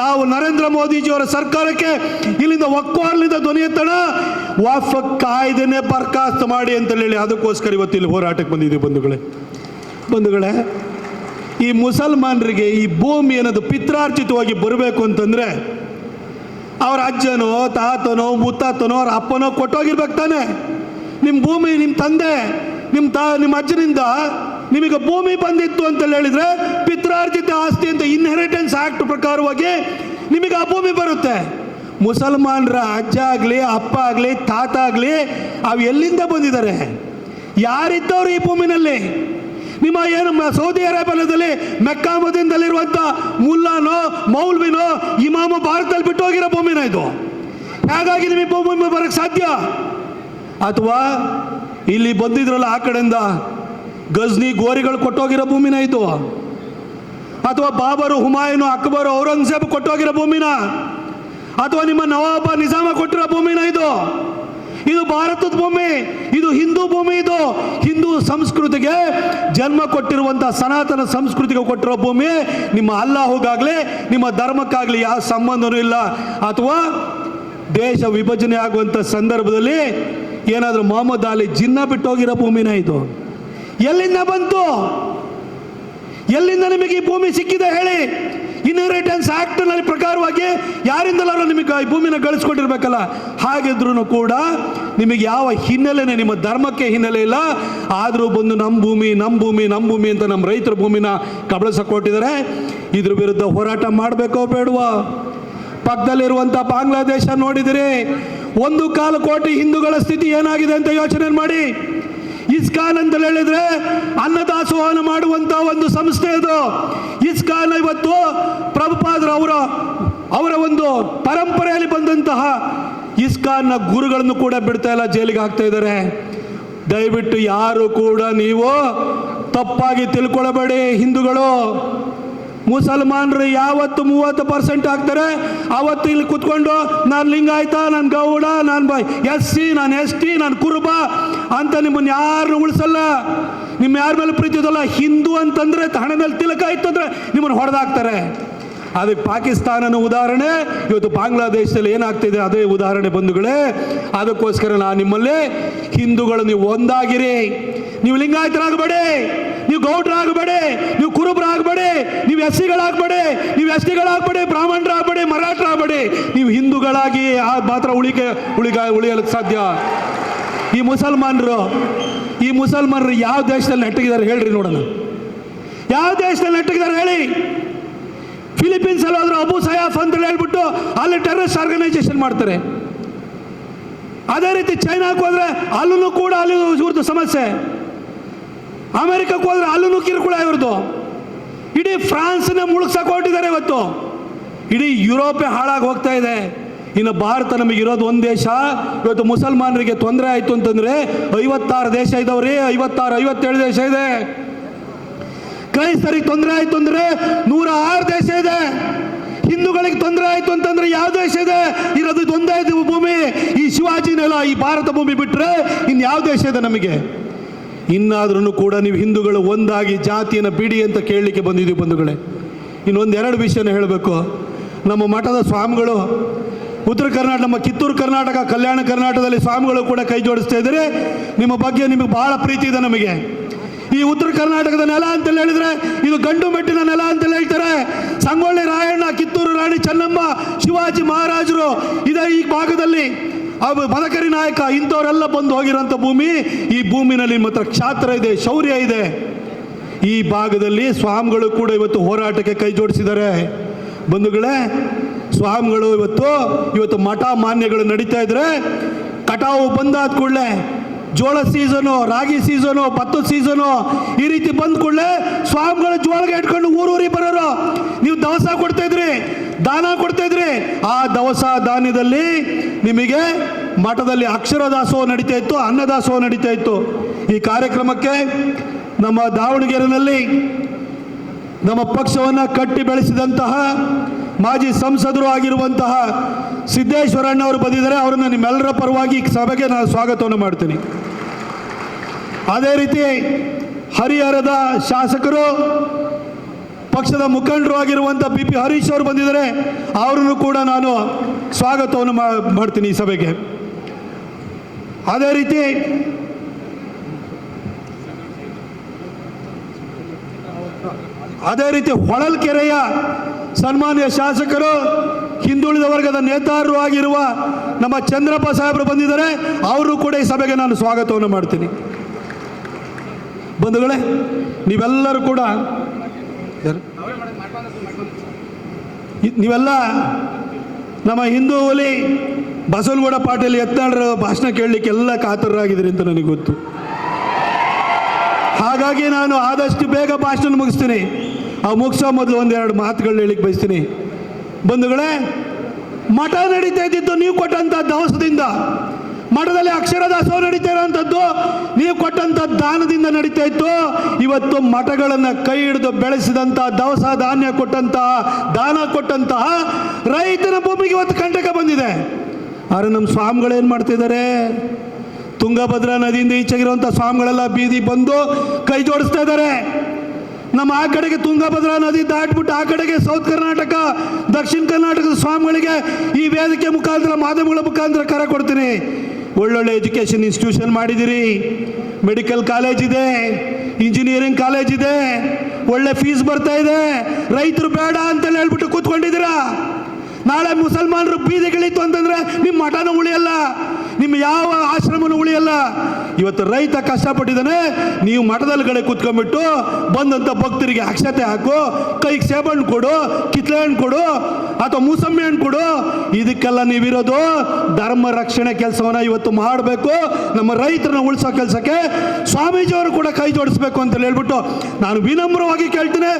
ನಾವು ನರೇಂದ್ರ ಮೋದಿಜಿಯವರ ಸರ್ಕಾರಕ್ಕೆ ಇಲ್ಲಿಂದ ಒಕ್ಕೋರ್ಲಿಂದ ಧ್ವನಿ ಎತ್ತಣ. ವಫ್ ಕಾಯ್ದೆನೆ ಬರ್ಖಾಸ್ತ್ ಮಾಡಿ ಅಂತ ಹೇಳಿ ಅದಕ್ಕೋಸ್ಕರ ಇವತ್ತು ಇಲ್ಲಿ ಹೋರಾಟಕ್ಕೆ ಬಂದಿದ್ದೀವಿ ಬಂಧುಗಳೇ. ಬಂಧುಗಳೇ, ಈ ಮುಸಲ್ಮಾನರಿಗೆ ಈ ಭೂಮಿ ಅನ್ನೋದು ಪಿತ್ರಾರ್ಜಿತವಾಗಿ ಬರಬೇಕು ಅಂತಂದ್ರೆ ಅವ್ರ ಅಜ್ಜನೋ, ತಾತನೋ, ಮುತ್ತಾತನೋ, ಅವ್ರ ಅಪ್ಪನೋ ಕೊಟ್ಟೋಗಿರ್ಬೇಕು ತಾನೆ. ನಿಮ್ಮ ಭೂಮಿ ನಿಮ್ಮ ತಂದೆ ನಿಮ್ಮ ತಾ ನಿಮ್ಮ ಅಜ್ಜನಿಂದ ನಿಮಗೆ ಭೂಮಿ ಬಂದಿತ್ತು ಅಂತ ಹೇಳಿದ್ರೆ ಪಿತ್ರಾರ್ಜಿತ ಆಸ್ತಿ ಅಂತ ಇನ್ಹೆರಿಟೆನ್ಸ್ ಆಕ್ಟ್ ಪ್ರಕಾರವಾಗಿ ನಿಮಗೆ ಆ ಭೂಮಿ ಬರುತ್ತೆ. ಮುಸಲ್ಮಾನರ ಅಜ್ಜ ಆಗಲಿ, ಅಪ್ಪ ಆಗಲಿ, ತಾತ ಆಗಲಿ, ಅವು ಎಲ್ಲಿಂದ ಬಂದಿದ್ದಾರೆ? ಯಾರಿದ್ದವರು ಈ ಭೂಮಿನಲ್ಲಿ? ನಿಮ್ಮ ಏನು ಸೌದಿ ಅರೇಬಿಯಾದಲ್ಲಿ ಮೆಕ್ಕಾಮದಿಂದಲ್ಲಿರುವಂಥ ಮುಲ್ಲಾನೋ, ಮೌಲ್ವಿನೋ, ಇಮಾಮ ಭಾರತದಲ್ಲಿ ಬಿಟ್ಟು ಹೋಗಿರೋ ಭೂಮಿನ ಇದು? ಹಾಗಾಗಿ ನಿಮಗೆ ಭೂಮಿ ಬರೋಕ್ಕೆ ಸಾಧ್ಯ? ಅಥವಾ ಇಲ್ಲಿ ಬಂದಿದ್ರಲ್ಲ ಆ ಕಡೆಯಿಂದ ಗಜ್ನಿ ಗೋರಿಗಳು ಕೊಟ್ಟೋಗಿರೋ ಭೂಮಿನ ಇದು. ಅಥವಾ ಬಾಬರು ಹುಮಾಯೂನು ಅಕ್ಬರು ಔರಂಗಜೇಬ್ ಕೊಟ್ಟೋಗಿರೋ ಭೂಮಿನ. ಅಥವಾ ನಿಮ್ಮ ನವಾಬ ನಿಜಾಮ ಕೊಟ್ಟಿರೋ ಭೂಮಿನ ಇದು. ಇದು ಭಾರತದ ಭೂಮಿ, ಇದು ಹಿಂದೂ ಭೂಮಿ ಇದು. ಹಿಂದೂ ಸಂಸ್ಕೃತಿಗೆ ಜನ್ಮ ಕೊಟ್ಟಿರುವಂಥ ಸನಾತನ ಸಂಸ್ಕೃತಿಗೆ ಕೊಟ್ಟಿರೋ ಭೂಮಿ. ನಿಮ್ಮ ಅಲ್ಲಾಹುಗಾಗಲಿ, ನಿಮ್ಮ ಧರ್ಮಕ್ಕಾಗಲಿ ಯಾವ ಸಂಬಂಧನೂ ಇಲ್ಲ. ಅಥವಾ ದೇಶ ವಿಭಜನೆ ಆಗುವಂಥ ಸಂದರ್ಭದಲ್ಲಿ ಏನಾದರೂ ಮೊಹಮ್ಮದ್ ಅಲಿ ಜಿನ್ನ ಬಿಟ್ಟೋಗಿರೋ ಭೂಮಿನ ಇದು. ಎಲ್ಲಿಂದ ಬಂತು? ಎಲ್ಲಿಂದ ನಿಮಗೆ ಈ ಭೂಮಿ ಸಿಕ್ಕಿದೆ ಹೇಳಿ? ಇನ್ಹೆರಿಟೆನ್ಸ್ ಆಕ್ಟ್ನಲ್ಲಿ ಪ್ರಕಾರವಾಗಿ ಯಾರಿಂದಲಾರು ನಿಮಗೆ ಈ ಭೂಮಿನ ಗಳಿಸ್ಕೊಂಡಿರ್ಬೇಕಲ್ಲ ಹಾಗಿದ್ರೂ ಕೂಡ ನಿಮಗೆ ಯಾವ ಹಿನ್ನೆಲೆನೇ, ನಿಮ್ಮ ಧರ್ಮಕ್ಕೆ ಹಿನ್ನೆಲೆ ಇಲ್ಲ. ಆದರೂ ಬಂದು ನಮ್ಮ ಭೂಮಿ ನಮ್ಮ ಭೂಮಿ ನಮ್ಮ ಭೂಮಿ ಅಂತ ನಮ್ಮ ರೈತರ ಭೂಮಿನ ಕಬಳಿಸಕ್ಕೆ ಕೊಟ್ಟಿದ್ದಾರೆ. ಇದ್ರ ವಿರುದ್ಧ ಹೋರಾಟ ಮಾಡಬೇಕೋ ಬೇಡವಾ? ಪಕ್ಕದಲ್ಲಿರುವಂಥ ಬಾಂಗ್ಲಾದೇಶ ನೋಡಿದಿರಿ. ಒಂದು ಕಾಲು ಕೋಟಿ ಹಿಂದೂಗಳ ಸ್ಥಿತಿ ಏನಾಗಿದೆ ಅಂತ ಯೋಚನೆ ಮಾಡಿ. ಇಸ್ಕಾನ್ ಅಂತ ಹೇಳಿದ್ರೆ ಅನ್ನದಾಸೋಹನ ಮಾಡುವಂತ ಒಂದು ಸಂಸ್ಥೆ ಇದು. ಇಸ್ಕಾನ್ ಇವತ್ತು ಪ್ರಭುಪಾದ್ರ ಅವರ ಅವರ ಒಂದು ಪರಂಪರೆಯಲ್ಲಿ ಬಂದಂತಹ ಇಸ್ಕಾನ್ನ ಗುರುಗಳನ್ನು ಕೂಡ ಬಿಡ್ತಾ ಇಲ್ಲ, ಜೈಲಿಗೆ ಹಾಕ್ತಾ ಇದ್ದಾರೆ. ದಯವಿಟ್ಟು ಯಾರು ಕೂಡ ನೀವು ತಪ್ಪಾಗಿ ತಿಳ್ಕೊಳ್ಳಬೇಡಿ ಹಿಂದೂಗಳು. ಮುಸಲ್ಮಾನರು ಯಾವತ್ತು ಮೂವತ್ತು ಪರ್ಸೆಂಟ್ ಆಗ್ತಾರೆ? ಅವತ್ತು ಇಲ್ಲಿ ಕುತ್ಕೊಂಡು, ನಾನು ಲಿಂಗಾಯತ, ನಾನು ಗೌಡ, ನಾನು ಎಸ್, ಸಿ, ನಾನು ಎಸ್ ಟಿ ನಾನು ಕುರುಬ ಅಂತ ನಿಮ್ಮನ್ನು ಯಾರನ್ನು ಉಳಿಸಲ್ಲ. ನಿಮ್ಮ ಯಾರ ಮೇಲೆ ಪ್ರೀತಿ ಇದಲ್ಲ ಹಿಂದೂ ಅಂತಂದ್ರೆ ಹಣ ಮೇಲೆ ತಿಲಕ ಇತ್ತಂದ್ರೆ ನಿಮ್ಮನ್ನು ಹೊಡೆದಾಕ್ತಾರೆ. ಅದಕ್ಕೆ ಪಾಕಿಸ್ತಾನನ ಉದಾಹರಣೆ. ಇವತ್ತು ಬಾಂಗ್ಲಾದೇಶದಲ್ಲಿ ಏನಾಗ್ತಿದೆ? ಅದೇ ಉದಾಹರಣೆ ಬಂಧುಗಳೇ. ಅದಕ್ಕೋಸ್ಕರ ನಾನು ನಿಮ್ಮಲ್ಲಿ ಹಿಂದೂಗಳು ನೀವು ಒಂದಾಗಿರಿ. ನೀವು ಲಿಂಗಾಯತರಾಗಬೇಡಿ. ನೀವು ಗೌಡ್ರಾಗಬೇಡಿ. ನೀವು ಕುರುಬರಾಗಬೇಡಿ. ನೀವು ಎಸ್ ಸಿಗಳಾಗಬೇಡಿ ನೀವು ಎಸ್ ಟಿಗಳಾಗಬೇಡಿ ಬ್ರಾಹ್ಮಣರಾಗಬೇಡಿ. ಮರಾಠರಾಗಬೇಡಿ. ನೀವು ಹಿಂದೂಗಳಾಗಿ ಆ ಮಾತ್ರ ಉಳಿಕೆ, ಉಳಿಗ, ಉಳಿಯಲು ಸಾಧ್ಯ. ಈ ಮುಸಲ್ಮಾನರು ಈ ಮುಸಲ್ಮಾನರು ಯಾವ ದೇಶದಲ್ಲಿ ನೆಟ್ಟಗಿದ್ದಾರೆ ಹೇಳ್ರಿ ನೋಡೋಣ. ಯಾವ ದೇಶದಲ್ಲಿ ನೆಟ್ಟಗಿದ್ದಾರೆ ಹೇಳಿ. ಫಿಲಿಪೀನ್ಸ್ ಅಲ್ಲಿ ಹೋದ್ರೆ ಅಬು ಸಯಾಫ್ ಅಂತ ಹೇಳ್ಬಿಟ್ಟು ಅಲ್ಲಿ ಟೆರರಿಸ್ಟ್ ಆರ್ಗನೈಸೇಷನ್ ಮಾಡ್ತಾರೆ. ಅದೇ ರೀತಿ ಚೈನಾಕ್ಕೆ ಹೋದ್ರೆ ಅಲ್ಲೂ ಕೂಡ ಅಲ್ಲಿ ಇವ್ರದ್ದು ಸಮಸ್ಯೆ. ಅಮೆರಿಕಕ್ಕೆ ಹೋದ್ರೆ ಅಲ್ಲೂ ಕಿರುಕುಳ ಇವ್ರದ್ದು ಇಡೀ ಫ್ರಾನ್ಸ್ನ ಮುಳುಗ್ಸಕ್ಕೆ ಹೊರಟಿದ್ದಾರೆ ಇವತ್ತು. ಇಡೀ ಯುರೋಪೇ ಹಾಳಾಗಿ ಹೋಗ್ತಾ ಇದೆ. ಇನ್ನು ಭಾರತ ನಮಗೆ ಇರೋದು ಒಂದು ದೇಶ. ಇವತ್ತು ಮುಸಲ್ಮಾನರಿಗೆ ತೊಂದರೆ ಆಯಿತು ಅಂತಂದ್ರೆ ಐವತ್ತಾರು ದೇಶ ಇದಾವ್ರಿ. ಐವತ್ತಾರು, ಐವತ್ತೇಳು ದೇಶ ಇದೆ. ಕ್ರೈಸ್ತರಿಗೆ ತೊಂದರೆ ಆಯ್ತು ಅಂದ್ರೆ ನೂರ ಆರು ದೇಶ ಇದೆ. ಹಿಂದೂಗಳಿಗೆ ತೊಂದರೆ ಆಯ್ತು ಅಂತಂದ್ರೆ ಯಾವ ದೇಶ ಇದೆ? ಇರೋದು ಇದು ಭೂಮಿ. ಈ ಶಿವಾಜಿನೆಲ್ಲ ಈ ಭಾರತ ಭೂಮಿ ಬಿಟ್ಟರೆ ಇನ್ನು ಯಾವ ದೇಶ ಇದೆ ನಮಗೆ? ಇನ್ನಾದ್ರೂ ಕೂಡ ನೀವು ಹಿಂದೂಗಳು ಒಂದಾಗಿ ಜಾತಿಯನ್ನು ಬಿಡಿ ಅಂತ ಕೇಳಲಿಕ್ಕೆ ಬಂದಿದ್ದೀವಿ ಬಂಧುಗಳೇ. ಇನ್ನೊಂದು ಎರಡು ವಿಷಯನ ಹೇಳಬೇಕು. ನಮ್ಮ ಮಠದ ಸ್ವಾಮಿಗಳು, ಉತ್ತರ ಕರ್ನಾಟಕ, ನಮ್ಮ ಕಿತ್ತೂರು ಕರ್ನಾಟಕ, ಕಲ್ಯಾಣ ಕರ್ನಾಟಕದಲ್ಲಿ ಸ್ವಾಮಿಗಳು ಕೂಡ ಕೈ ಜೋಡಿಸ್ತಾ ಇದ್ದಾರೆ. ನಿಮ್ಮ ಬಗ್ಗೆ ನಿಮಗೆ ಬಹಳ ಪ್ರೀತಿ ಇದೆ ನಮಗೆ. ಈ ಉತ್ತರ ಕರ್ನಾಟಕದ ನೆಲ ಅಂತ ಹೇಳಿದ್ರೆ, ಇದು ಗಂಡು ಮೆಟ್ಟಿನ ನೆಲ ಅಂತ ಹೇಳ್ತಾರೆ. ಸಂಗೊಳ್ಳಿ ರಾಯಣ್ಣ, ಕಿತ್ತೂರು ರಾಣಿ ಚೆನ್ನಮ್ಮ, ಶಿವಾಜಿ ಮಹಾರಾಜರು ಇದೇ ಈ ಭಾಗದಲ್ಲಿ. ಮದಕರಿ ನಾಯಕ, ಇಂಥವರೆಲ್ಲ ಬಂದು ಹೋಗಿರೋಂಥ ಭೂಮಿ, ಈ ಭೂಮಿನಲ್ಲಿ ನಿಮ್ಮ ಹತ್ರ ಕ್ಷಾತ್ರ ಇದೆ, ಶೌರ್ಯ ಇದೆ. ಈ ಭಾಗದಲ್ಲಿ ಸ್ವಾಮಿಗಳು ಕೂಡ ಇವತ್ತು ಹೋರಾಟಕ್ಕೆ ಕೈ ಜೋಡಿಸಿದ್ದಾರೆ. ಬಂಧುಗಳೇ, ಸ್ವಾಮಿಗಳು ಇವತ್ತು ಇವತ್ತು ಮಠ ಮಾನ್ಯಗಳು ನಡೀತಾ ಇದ್ರೆ, ಕಟಾವು ಬಂದಾದ ಕೂಡಲೇ ಜೋಳ ಸೀಸನು ರಾಗಿ ಸೀಸನು ಭತ್ತದ ಸೀಸನು ಈ ರೀತಿ ಬಂದ ಕೂಡಲೇ ಸ್ವಾಮಿಗಳು ಜೋಳಗೆ ಇಟ್ಕೊಂಡು ಊರೂರಿಗೆ ಬರೋರು. ನೀವು ದವಸ ಕೊಡ್ತಾ ಇದ್ರಿ, ದಾನ ಕೊಡ್ತಾ ಇದ್ರಿ. ಆ ದವಸ ಧಾನ್ಯದಲ್ಲಿ ನಿಮಗೆ ಮಠದಲ್ಲಿ ಅಕ್ಷರ ದಾಸೋಹ ನಡೀತಾ ಇತ್ತು, ಅನ್ನದಾಸೋಹ ನಡೀತಾ ಇತ್ತು. ಈ ಕಾರ್ಯಕ್ರಮಕ್ಕೆ ನಮ್ಮ ದಾವಣಗೆರೆಯಲ್ಲಿ ನಮ್ಮ ಪಕ್ಷವನ್ನು ಕಟ್ಟಿ ಬೆಳೆಸಿದಂತಹ ಮಾಜಿ ಸಂಸದರು ಆಗಿರುವಂತಹ ಸಿದ್ದೇಶ್ವರಣ್ಣವರು ಬಂದಿದ್ದಾರೆ, ಅವರನ್ನು ನಿಮ್ಮೆಲ್ಲರ ಪರವಾಗಿ ಸಭೆಗೆ ನಾನು ಸ್ವಾಗತವನ್ನು ಮಾಡ್ತೀನಿ. ಅದೇ ರೀತಿ ಹರಿಹರದ ಶಾಸಕರು, ಪಕ್ಷದ ಮುಖಂಡರು ಆಗಿರುವಂಥ ಬಿ ಪಿ ಹರೀಶ್ ಅವರು ಬಂದಿದ್ದಾರೆ, ಅವರನ್ನು ಕೂಡ ನಾನು ಸ್ವಾಗತವನ್ನು ಮಾಡ್ತೀನಿ ಈ ಸಭೆಗೆ. ಅದೇ ರೀತಿ ಅದೇ ರೀತಿ ಹೊಳಲ್ಕೆರೆಯ ಸನ್ಮಾನ್ಯ ಶಾಸಕರು, ಹಿಂದುಳಿದ ವರ್ಗದ ನೇತಾರರು ಆಗಿರುವ ನಮ್ಮ ಚಂದ್ರಪ್ಪ ಸಾಹೇಬರು ಬಂದಿದ್ದಾರೆ. ಅವರು ಕೂಡ ಈ ಸಭೆಗೆ ನಾನು ಸ್ವಾಗತವನ್ನು ಮಾಡ್ತೀನಿ. ಬಂಧುಗಳೇ, ನೀವೆಲ್ಲರೂ ಕೂಡ ನೀವೆಲ್ಲ ನಮ್ಮ ಹಿಂದೂ ಹುಲಿ ಬಸವನಗೌಡ ಪಾಟೀಲ್ ಎತ್ತಾಡ್ರ ಭಾಷಣ ಕೇಳಲಿಕ್ಕೆ ಎಲ್ಲ ಕಾತರರಾಗಿದ್ದೀರಿ ಅಂತ ನನಗೆ ಗೊತ್ತು. ಹಾಗಾಗಿ ನಾನು ಆದಷ್ಟು ಬೇಗ ಭಾಷಣ ಮುಗಿಸ್ತೀನಿ. ಆ ಮುಗಿಸೋ ಮೊದಲು ಒಂದೆರಡು ಮಾತುಗಳು ಹೇಳಿಕ್ ಬಯಸ್ತೀನಿ. ಬಂಧುಗಳೇ, ಮಠ ನಡೀತಾ ಇದ್ದಿದ್ದು ನೀವು ಕೊಟ್ಟಂಥ ದವಸದಿಂದ ಮಠದಲ್ಲಿ ಅಕ್ಷರ ನಡೀತಾ ಇರೋಂಥದ್ದು, ನೀವು ಕೊಟ್ಟಂಥ ದಾನದಿಂದ ನಡೀತಾ ಇತ್ತು. ಇವತ್ತು ಮಠಗಳನ್ನು ಕೈ ಹಿಡಿದು ಬೆಳೆಸಿದಂಥ ದವಸ ಧಾನ್ಯ ಕೊಟ್ಟಂತಹ ದಾನ ಕೊಟ್ಟಂತಹ ರೈತನ ಭೂಮಿಗೆ ಇವತ್ತು ಕಂಟಕ ಬಂದಿದೆ. ಆದರೆ ನಮ್ಮ ಸ್ವಾಮಿಗಳು ಏನು ಮಾಡ್ತಿದ್ದಾರೆ? ತುಂಗಭದ್ರಾ ನದಿಯಿಂದ ಈಚೆಗಿರುವಂಥ ಸ್ವಾಮಿಗಳೆಲ್ಲ ಬೀದಿ ಬಂದು ಕೈ ಜೋಡಿಸ್ತಾ ಇದ್ದಾರೆ. ನಮ್ಮ ಆ ಕಡೆಗೆ ತುಂಗಭದ್ರಾ ನದಿ ದಾಟ್ಬಿಟ್ಟು ಆ ಕಡೆಗೆ ಸೌತ್ ಕರ್ನಾಟಕ, ದಕ್ಷಿಣ ಕರ್ನಾಟಕದ ಸ್ವಾಮಿಗಳಿಗೆ ಈ ವೇದಿಕೆ ಮುಖಾಂತರ, ಮಾಧ್ಯಮಗಳ ಮುಖಾಂತರ ಕರೆ ಕೊಡ್ತೀನಿ. ಒಳ್ಳೊಳ್ಳೆ ಎಜುಕೇಷನ್ ಇನ್ಸ್ಟಿಟ್ಯೂಷನ್ ಮಾಡಿದಿರಿ. ಮೆಡಿಕಲ್ ಕಾಲೇಜ್ ಇದೆ, ಇಂಜಿನಿಯರಿಂಗ್ ಕಾಲೇಜ್ ಇದೆ, ಒಳ್ಳೆ ಫೀಸ್ ಬರ್ತಾ ಇದೆ. ರೈತರು ಬೇಡ ಅಂತೇಳಿ ಹೇಳ್ಬಿಟ್ಟು ಕೂತ್ಕೊಂಡಿದ್ದೀರಾ? ನಾಳೆ ಮುಸಲ್ಮಾನರು ಬೀದಿಗಿಳಿತು ಅಂತಂದ್ರೆ ನಿಮ್ಮ ಮಠನೂ ಉಳಿಯಲ್ಲ. ನಿಮ್ಮ ಯಾವ ಆಶ್ರಮನು ಉಳಿಯಲ್ಲ. ಇವತ್ತು ರೈತ ಕಷ್ಟಪಟ್ಟಿದ್ದಾನೆ, ನೀವು ಮಠದಲ್ಲಿ ಕಡೆ ಕೂತ್ಕೊಂಡ್ಬಿಟ್ಟು ಬಂದಂಥ ಭಕ್ತರಿಗೆ ಅಕ್ಷತೆ ಹಾಕು, ಕೈಗೆ ಸೇಬಣ್ಣು ಕೊಡು ಕಿತ್ಲೆ ಹಣ್ಣು ಕೊಡು, ಅಥವಾ ಮೂಸಂಬಿ ಹಣ್ಣು ಕೊಡು, ಇದಕ್ಕೆಲ್ಲ ನೀವಿರೋದು ಧರ್ಮ ರಕ್ಷಣೆ ಕೆಲಸವನ್ನ ಇವತ್ತು ಮಾಡಬೇಕು. ನಮ್ಮ ರೈತರನ್ನ ಉಳಿಸೋ ಕೆಲಸಕ್ಕೆ ಸ್ವಾಮೀಜಿಯವರು ಕೂಡ ಕೈ ಜೋಡಿಸ್ಬೇಕು ಅಂತ ಹೇಳ್ಬಿಟ್ಟು ನಾನು ವಿನಮ್ರವಾಗಿ ಕೇಳ್ತೇನೆ.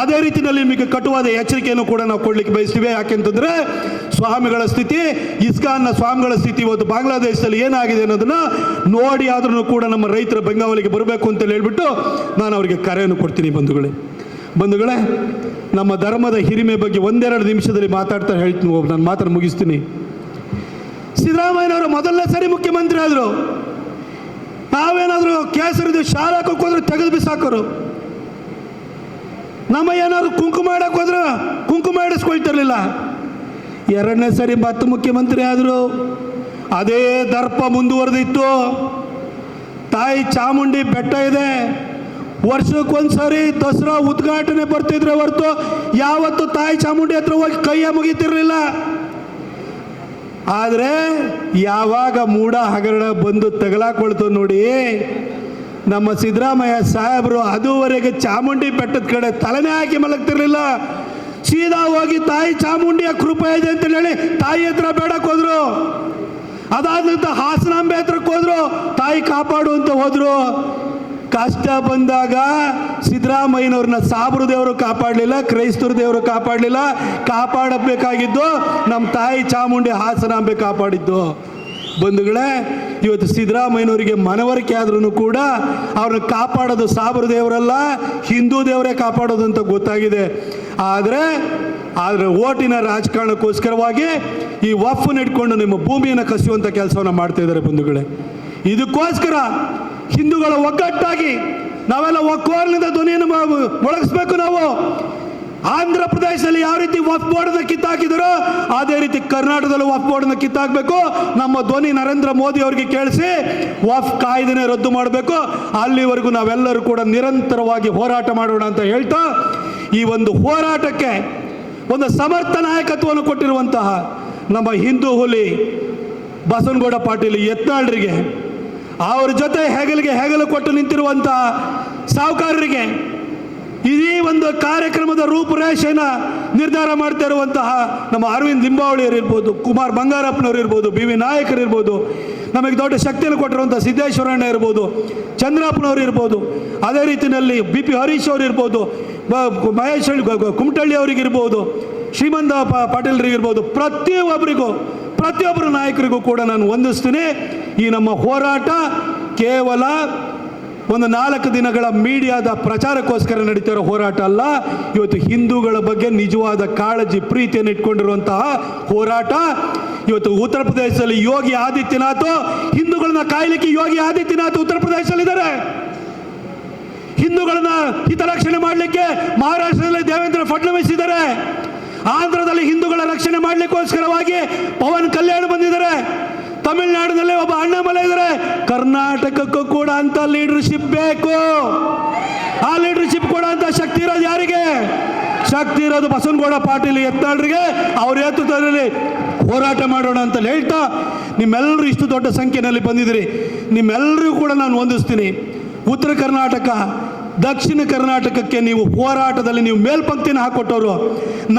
ಅದೇ ರೀತಿಯಲ್ಲಿ ನಿಮಗೆ ಕಟುವಾದ ಎಚ್ಚರಿಕೆಯನ್ನು ಕೂಡ ನಾವು ಕೊಡ್ಲಿಕ್ಕೆ ಬಯಸ್ತೀವಿ. ಯಾಕೆಂತಂದ್ರೆ ಸ್ವಾಮಿಗಳ ಸ್ಥಿತಿ, ಇಸ್ಕಾನ್ನ ಸ್ವಾಮಿಗಳ ಸ್ಥಿತಿ ಇವತ್ತು ಬಾಂಗ್ಲಾದೇಶದಲ್ಲಿ ಏನಾಗಿದೆ ಅನ್ನೋದನ್ನ ನೋಡಿ ಆದ್ರೂ ಕೂಡ ನಮ್ಮ ರೈತರ ಬೆಂಗಾವಲಿಗೆ ಬರಬೇಕು ಅಂತ ಹೇಳ್ಬಿಟ್ಟು ನಾನು ಅವರಿಗೆ ಕರೆಯನ್ನು ಕೊಡ್ತೀನಿ ಬಂಧುಗಳೇ. ಬಂಧುಗಳೇ, ನಮ್ಮ ಧರ್ಮದ ಹಿರಿಮೆ ಬಗ್ಗೆ ಒಂದೆರಡು ನಿಮಿಷದಲ್ಲಿ ಮಾತಾಡ್ತಾ ಹೇಳ್ತೀನಿ ನಾನು ಮಾತನ್ನು ಮುಗಿಸ್ತೀನಿ. ಸಿದ್ದರಾಮಯ್ಯನವರು ಮೊದಲನೇ ಸರಿ ಮುಖ್ಯಮಂತ್ರಿ ಆದರು. ನಾವೇನಾದರೂ ಕೇಸರಿದ್ದು ಶಾಲಾ ಹೋದ್ರೆ ತೆಗೆದು ಬಿಸಾಕೋರು. ನಮ್ಮ ಏನಾದ್ರು ಕುಂಕುಮ ಇಡಕ್ಕೆ ಹೋದ್ರೆ ಕುಂಕುಮ ಇಡಿಸ್ಕೊಳ್ತಿರ್ಲಿಲ್ಲ. ಎರಡನೇ ಸರಿ ಮತ್ತೆ ಮುಖ್ಯಮಂತ್ರಿ ಆದರು. ಅದೇ ದರ್ಪ ಮುಂದುವರೆದಿತ್ತು. ತಾಯಿ ಚಾಮುಂಡಿ ಬೆಟ್ಟ ಇದೆ. ವರ್ಷಕ್ಕೊಂದ್ಸರಿ ದಸರಾ ಉದ್ಘಾಟನೆ ಬರ್ತಿದ್ರೆ ಹೊರತು ಯಾವತ್ತು ತಾಯಿ ಚಾಮುಂಡಿ ಹತ್ರ ಹೋಗಿ ಕೈಯ ಮುಗಿತಿರ್ಲಿಲ್ಲ. ಆದರೆ ಯಾವಾಗ ಮೂಡ ಹಗರಣ ಬಂದು ತಗಲಾಕೊಳ್ತು ನೋಡಿ, ನಮ್ಮ ಸಿದ್ದರಾಮಯ್ಯ ಸಾಹೇಬರು ಅದುವರೆಗೆ ಚಾಮುಂಡಿ ಬೆಟ್ಟದ ಕಡೆ ತಲೆನೇ ಹಾಕಿ ಮಲಗ್ತಿರ್ಲಿಲ್ಲ. ಸೀದಾ ಹೋಗಿ ತಾಯಿ ಚಾಮುಂಡಿಯ ಕೃಪೆ ಇದೆ ಅಂತ ಹೇಳಿ ತಾಯಿ ಹತ್ರ ಬೇಡಕ್ಕೆ ಹೋದ್ರು. ಅದಾದ ನಂತರ ಹಾಸನಾಂಬೆ ಹತ್ರಕ್ಕೆ ಹೋದ್ರು, ತಾಯಿ ಕಾಪಾಡು ಅಂತ ಹೋದ್ರು. ಕಷ್ಟ ಬಂದಾಗ ಸಿದ್ದರಾಮಯ್ಯನವ್ರನ್ನ ಸಾಬ್ರ ದೇವರು ಕಾಪಾಡಲಿಲ್ಲ, ಕ್ರೈಸ್ತರ ದೇವರು ಕಾಪಾಡಲಿಲ್ಲ. ಕಾಪಾಡಬೇಕಾಗಿದ್ದು ನಮ್ಮ ತಾಯಿ ಚಾಮುಂಡಿ ಹಾಸನಾಂಬೆ ಕಾಪಾಡಿದ್ದು. ಬಂಧುಗಳೇ, ಇವತ್ತು ಸಿದ್ದರಾಮಯ್ಯನವರಿಗೆ ಮನವರಿಕೆ ಆದ್ರೂ ಕೂಡ ಅವ್ರನ್ನ ಕಾಪಾಡೋದು ಸಾಬ್ರು ದೇವರಲ್ಲ, ಹಿಂದೂ ದೇವರೇ ಕಾಪಾಡೋದು ಅಂತ ಗೊತ್ತಾಗಿದೆ. ಆದರೆ ಆದರೆ ಓಟಿನ ರಾಜಕಾರಣಕ್ಕೋಸ್ಕರವಾಗಿ ಈ ವಫ್ನ ಇಟ್ಕೊಂಡು ನಿಮ್ಮ ಭೂಮಿಯನ್ನು ಕಸಿಯುವಂಥ ಕೆಲಸವನ್ನು ಮಾಡ್ತಾ ಇದ್ದಾರೆ ಬಂಧುಗಳೇ. ಇದಕ್ಕೋಸ್ಕರ ಹಿಂದೂಗಳ ಒಗ್ಗಟ್ಟಾಗಿ ನಾವೆಲ್ಲ ಒಕ್ಕೋರ್ನಿಂದ ಧ್ವನಿಯನ್ನು ಮೊಳಗಿಸ್ಬೇಕು ನಾವು. ಆಂಧ್ರ ಪ್ರದೇಶದಲ್ಲಿ ಯಾವ ರೀತಿ ವಫ್ ಬೋರ್ಡ್ನ ಕಿತ್ತಾಕಿದ್ರು ಅದೇ ರೀತಿ ಕರ್ನಾಟಕದಲ್ಲೂ ವಫ್ ಬೋರ್ಡ್ನ ಕಿತ್ತಾಕಬೇಕು. ನಮ್ಮ ಧ್ವನಿ ನರೇಂದ್ರ ಮೋದಿ ಅವರಿಗೆ ಕೇಳಿಸಿ ವಫ್ ಕಾಯ್ದೆನೆ ರದ್ದು ಮಾಡಬೇಕು. ಅಲ್ಲಿವರೆಗೂ ನಾವೆಲ್ಲರೂ ಕೂಡ ನಿರಂತರವಾಗಿ ಹೋರಾಟ ಮಾಡೋಣ ಅಂತ ಹೇಳ್ತಾ, ಈ ಒಂದು ಹೋರಾಟಕ್ಕೆ ಒಂದು ಸಮರ್ಥ ನಾಯಕತ್ವವನ್ನು ಕೊಟ್ಟಿರುವಂತಹ ನಮ್ಮ ಹಿಂದೂ ಹುಲಿ ಬಸವನಗೌಡ ಪಾಟೀಲ್ ಯತ್ನಾಳ್ರಿಗೆ, ಅವ್ರ ಜೊತೆ ಹೆಗಲಿಗೆ ಹೆಗಲು ಕೊಟ್ಟು ನಿಂತಿರುವಂತಹ ಸಾಹುಕಾರರಿಗೆ ಇಡೀ ಒಂದು ಕಾರ್ಯಕ್ರಮದ ರೂಪುರೇಷೆನ ನಿರ್ಧಾರ ಮಾಡ್ತಾ ಇರುವಂತಹ ನಮ್ಮ ಅರವಿಂದ್ ಲಿಂಬಾವಳಿಯರು ಇರ್ಬೋದು ಕುಮಾರ್ ಬಂಗಾರಪ್ಪನವರು ಇರ್ಬೋದು ಬಿ ವಿ ನಾಯಕರು ಇರ್ಬೋದು ನಮಗೆ ದೊಡ್ಡ ಶಕ್ತಿಯನ್ನು ಕೊಟ್ಟಿರುವಂಥ ಸಿದ್ದೇಶ್ವರಣ್ಣ ಇರ್ಬೋದು ಚಂದ್ರಪ್ಪನವರು ಇರ್ಬೋದು ಅದೇ ರೀತಿಯಲ್ಲಿ ಬಿ ಪಿ ಹರೀಶ್ ಅವರು ಇರ್ಬೋದು ಮಹೇಶ್ ಕುಮಟಳ್ಳಿ ಅವರಿಗಿರ್ಬೋದು, ಶ್ರೀಮಂತ ಪಾಟೀಲ್ರಿಗಿರ್ಬೋದು, ಪ್ರತಿಯೊಬ್ಬರಿಗೂ, ಪ್ರತಿಯೊಬ್ಬರ ನಾಯಕರಿಗೂ ಕೂಡ ನಾನು ವಂದಿಸ್ತೀನಿ. ಈ ನಮ್ಮ ಹೋರಾಟ ಕೇವಲ ಒಂದು ನಾಲ್ಕು ದಿನಗಳ ಮೀಡಿಯಾದ ಪ್ರಚಾರಕ್ಕೋಸ್ಕರ ನಡೀತಿರೋ ಹೋರಾಟ ಅಲ್ಲ, ಇವತ್ತು ಹಿಂದೂಗಳ ಬಗ್ಗೆ ನಿಜವಾದ ಕಾಳಜಿ, ಪ್ರೀತಿಯನ್ನು ಇಟ್ಕೊಂಡಿರುವಂತಹ ಹೋರಾಟ. ಇವತ್ತು ಉತ್ತರ ಪ್ರದೇಶದಲ್ಲಿ ಯೋಗಿ ಆದಿತ್ಯನಾಥ್, ಹಿಂದೂಗಳನ್ನ ಕಾಯಲಿಕ್ಕೆ ಯೋಗಿ ಆದಿತ್ಯನಾಥ್ ಉತ್ತರ ಪ್ರದೇಶದಲ್ಲಿದ್ದಾರೆ. ಹಿಂದೂಗಳನ್ನ ಹಿತರಕ್ಷಣೆ ಮಾಡಲಿಕ್ಕೆ ಮಹಾರಾಷ್ಟ್ರದಲ್ಲಿ ದೇವೇಂದ್ರ ಫಡ್ನವೀಸ್ ಇದ್ದಾರೆ. ಆಂಧ್ರದಲ್ಲಿ ಹಿಂದೂಗಳ ರಕ್ಷಣೆ ಮಾಡಲಿಕ್ಕೋಸ್ಕರವಾಗಿ ಪವನ್ ಕಲ್ಯಾಣ್ ಬಂದಿದ್ದಾರೆ. ತಮಿಳುನಾಡಿನಲ್ಲಿ ಒಬ್ಬ ಅಣ್ಣಮಲೆ ಇದ್ದಾರೆ. ಕರ್ನಾಟಕಕ್ಕೂ ಕೂಡ ಅಂತ ಲೀಡರ್ಶಿಪ್ ಬೇಕು. ಆ ಲೀಡರ್ಶಿಪ್ ಕೂಡ ಅಂತ ಶಕ್ತಿ ಇರೋದು ಯಾರಿಗೆ? ಶಕ್ತಿ ಇರೋದು ಬಸವನಗೌಡ ಪಾಟೀಲ್ ಎತ್ತಾಳ್ರಿಗೆ. ಅವ್ರ ನೇತೃತ್ವದಲ್ಲಿ ಹೋರಾಟ ಮಾಡೋಣ ಅಂತ ಹೇಳ್ತಾ ನಿಮ್ಮೆಲ್ಲರೂ ಇಷ್ಟು ದೊಡ್ಡ ಸಂಖ್ಯೆಯಲ್ಲಿ ಬಂದಿದ್ದೀರಿ. ನಿಮ್ಮೆಲ್ಲರಿಗೂ ಕೂಡ ನಾನು ವಂದಿಸ್ತೀನಿ. ಉತ್ತರ ಕರ್ನಾಟಕ ದಕ್ಷಿಣ ಕರ್ನಾಟಕಕ್ಕೆ ನೀವು ಹೋರಾಟದಲ್ಲಿ ನೀವು ಮೇಲ್ಪಂಕ್ತಿನ ಹಾಕೊಟ್ಟವರು.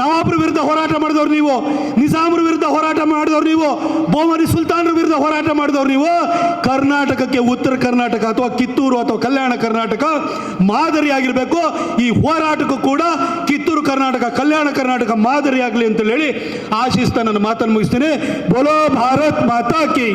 ನವಾಬ್ರ ವಿರುದ್ಧ ಹೋರಾಟ ಮಾಡಿದವ್ರು ನೀವು, ನಿಜಾಮ್ರ ವಿರುದ್ಧ ಹೋರಾಟ ಮಾಡಿದವ್ರು ನೀವು ಬೋಮರಿ ಸುಲ್ತಾನ್ರ ವಿರುದ್ಧ ಹೋರಾಟ ಮಾಡಿದವ್ರು ನೀವು. ಕರ್ನಾಟಕಕ್ಕೆ ಉತ್ತರ ಕರ್ನಾಟಕ ಅಥವಾ ಕಿತ್ತೂರು ಅಥವಾ ಕಲ್ಯಾಣ ಕರ್ನಾಟಕ ಮಾದರಿಯಾಗಿರಬೇಕು ಈ ಹೋರಾಟಕ್ಕೂ ಕೂಡ ಕಿತ್ತೂರು ಕರ್ನಾಟಕ, ಕಲ್ಯಾಣ ಕರ್ನಾಟಕ ಮಾದರಿಯಾಗಲಿ ಅಂತ ಹೇಳಿ ಆಶಿಸ್ತಾ ನನ್ನ ಮಾತನ್ನು ಮುಗಿಸ್ತೀನಿ. ಬೋಲೋ ಭಾರತ್ ಮಾತಾ ಕಿ.